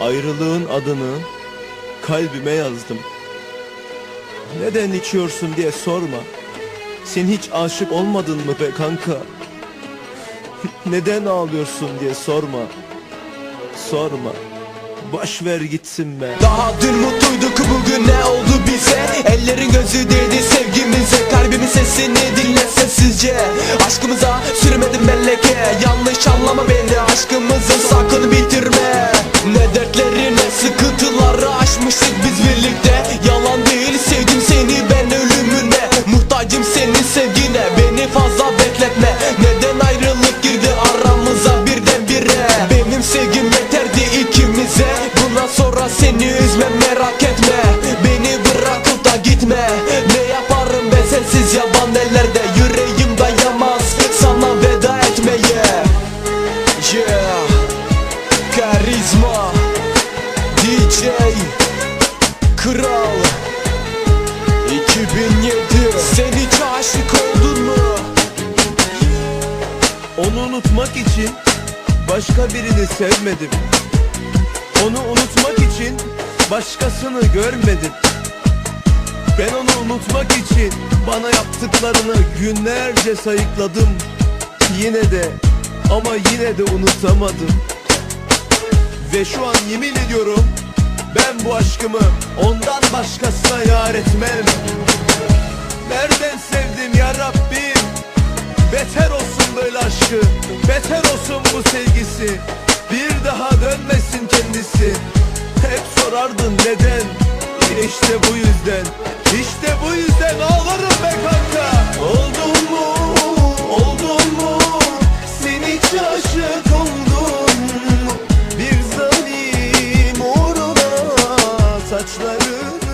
Ayrılığın adını kalbime yazdım. Neden içiyorsun diye sorma. Sen hiç aşık olmadın mı be kanka? Neden ağlıyorsun diye sorma. Sorma. Boş ver gitsin be. Daha dün mutluyduk bugün sıkıntıları aşmıştık biz birlikte. Yalan değil sevdim seni ben ölümüne. Muhtacım senin sevgine beni fazla bekletme. Neden ayrılık girdi aramıza birdenbire? Benim sevgim yeterdi ikimize. Bundan sonra seni üzmem merak etme. Beni bırakıp da gitme. Ne yaparım ben sensiz yaban ellerde unutmak için başka birini sevmedim. Onu unutmak için başkasını görmedim. Ben onu unutmak için bana yaptıklarını günlerce sayıkladım. Yine de ama yine de unutamadım. Ve şu an yemin ediyorum ben bu aşkımı ondan başkasına yar etmem. Nereden sevdim ya Rabbim Beter olsun böyle aşkı. Beter olsun bu sevgisi. Bir daha dönmesin kendisi. Hep sorardın neden? İşte bu yüzden. İşte bu yüzden ağlarım be kanka. Oldun mu? Oldun mu? Sen hiç aşık Bir zalim uğruna Saçları